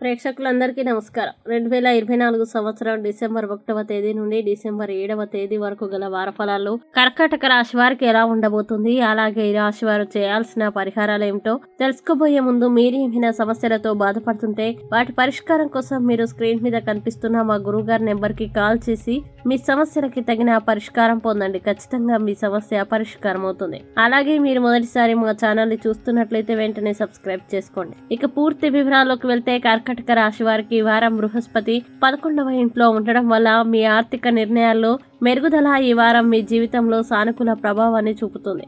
ప్రేక్షకులందరికీ నమస్కారం. రెండు వేల ఇరవై నాలుగు సంవత్సరం డిసెంబర్ ఒకటవ తేదీ నుండి డిసెంబర్ ఏడవ తేదీ వరకు గల వారఫలాలు కర్కాటక రాశి వారికి ఎలా ఉండబోతుంది? అలాగే ఈ రాశి వారు చేయాల్సిన పరిహారాలు ఏమిటో తెలుసుకోబోయే ముందు మీరు ఏమైనా సమస్యలతో బాధపడుతుంటే వాటి పరిష్కారం కోసం మీరు స్క్రీన్ మీద కనిపిస్తున్న మా గురువు గారి నెంబర్కి కాల్ చేసి మీ సమస్యలకి తగిన పరిష్కారం పొందండి. ఖచ్చితంగా మీ సమస్య పరిష్కారం అవుతుంది. అలాగే మీరు మొదటిసారి మా ఛానల్ని చూస్తున్నట్లయితే వెంటనే సబ్స్క్రైబ్ చేసుకోండి. ఇక పూర్తి వివరాల్లోకి వెళ్తే కటక రాశి వారికి ఈ వారం బృహస్పతి పదకొండవ ఇంట్లో ఉండడం వల్ల మీ ఆర్థిక నిర్ణయాల్లో మెరుగుదల ఈ వారం మీ జీవితంలో సానుకూల ప్రభావాన్ని చూపుతుంది.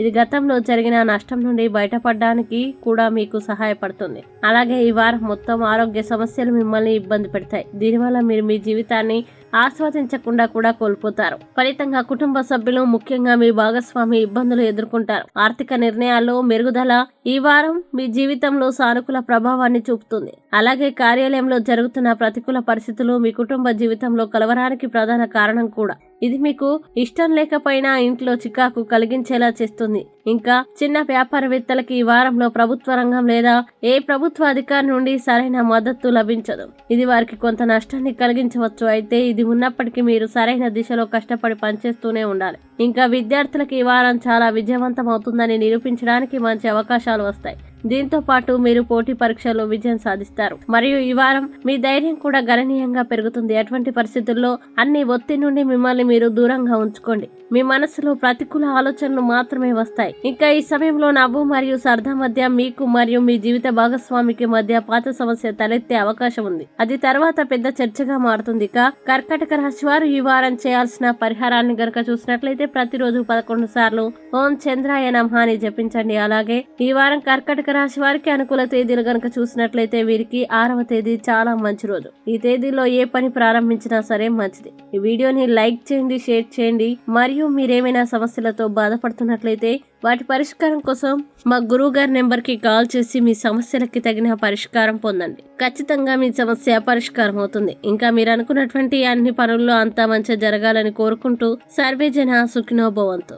ఇది గతంలో జరిగిన నష్టం నుండి బయటపడడానికి కూడా మీకు సహాయపడుతుంది. అలాగే ఈ వారం మొత్తం ఆరోగ్య సమస్యలు మిమ్మల్ని ఇబ్బంది పెడతాయి. దీనివల్ల మీరు మీ జీవితాన్ని ఆస్వాదించకుండా కూడా కోల్పోతారు. ఫలితంగా కుటుంబ సభ్యులు ముఖ్యంగా మీ భాగస్వామి ఇబ్బందులు ఎదుర్కొంటారు. ఆర్థిక నిర్ణయాల్లో మెరుగుదల ఈ వారం మీ జీవితంలో సానుకూల ప్రభావాన్ని చూపుతుంది. అలాగే కార్యాలయంలో జరుగుతున్న ప్రతికూల పరిస్థితులు మీ కుటుంబ జీవితంలో కలవరానికి ప్రధాన కారణం కూడా. ఇది మీకు ఇష్టం లేకపోయినా ఇంట్లో చికాకు కలిగించేలా చేస్తుంది. ఇంకా చిన్న వ్యాపారవేత్తలకి ఈ వారంలో ప్రభుత్వ రంగం లేదా ఏ ప్రభుత్వ అధికారి నుండి సరైన మద్దతు లభించదు. ఇది వారికి కొంత నష్టాన్ని కలిగించవచ్చు. అయితే ఇది ఉన్నప్పటికీ మీరు సరైన దిశలో కష్టపడి పనిచేస్తూనే ఉండాలి. ఇంకా విద్యార్థులకు ఈ వారం చాలా విజయవంతం అవుతుందని నిరూపించడానికి మంచి అవకాశాలు వస్తాయి. దీంతో పాటు మీరు పోటీ పరీక్షల్లో విజయం సాధిస్తారు. మరియు ఈ వారం మీ ధైర్యం కూడా గణనీయంగా పెరుగుతుంది. అటువంటి పరిస్థితుల్లో అన్ని ఒత్తిడి నుండి మిమ్మల్ని మీరు దూరంగా ఉంచుకోండి. మీ మనసులో ప్రతికూల ఆలోచనలు మాత్రమే వస్తాయి. ఇంకా ఈ సమయంలో నవ్వు మరియు సరదా మధ్య మీకు మరియు మీ జీవిత భాగస్వామికి మధ్య పాత సమస్య తలెత్తే అవకాశం ఉంది. అది తర్వాత పెద్ద చర్చగా మారుతుంది. ఇక కర్కటక రాశి వారు ఈ వారం చేయాల్సిన పరిహారాన్ని గనక చూసినట్లయితే ప్రతిరోజు పదకొండు సార్లు ఓం చంద్రాయ నమహాని జపించండి. అలాగే ఈ వారం కర్కటక రాశి వారికి అనుకూల తేదీలు గనక చూసినట్లయితే వీరికి ఆరవ తేదీ చాలా మంచి రోజు. ఈ తేదీలో ఏ పని ప్రారంభించినా సరే మంచిది. ఈ వీడియోని లైక్ చేయండి షేర్ చేయండి. మరియు మీరేమైనా సమస్యలతో బాధపడుతున్నట్లయితే వాటి పరిష్కారం కోసం మా గురువు గారి నెంబర్కి కాల్ చేసి మీ సమస్యలకి తగిన పరిష్కారం పొందండి. ఖచ్చితంగా మీ సమస్య పరిష్కారం అవుతుంది. ఇంకా మీరు అనుకున్నటువంటి అన్ని పనుల్లో అంతా మంచి జరగాలని కోరుకుంటూ సర్వేజన సుఖినోభవంతో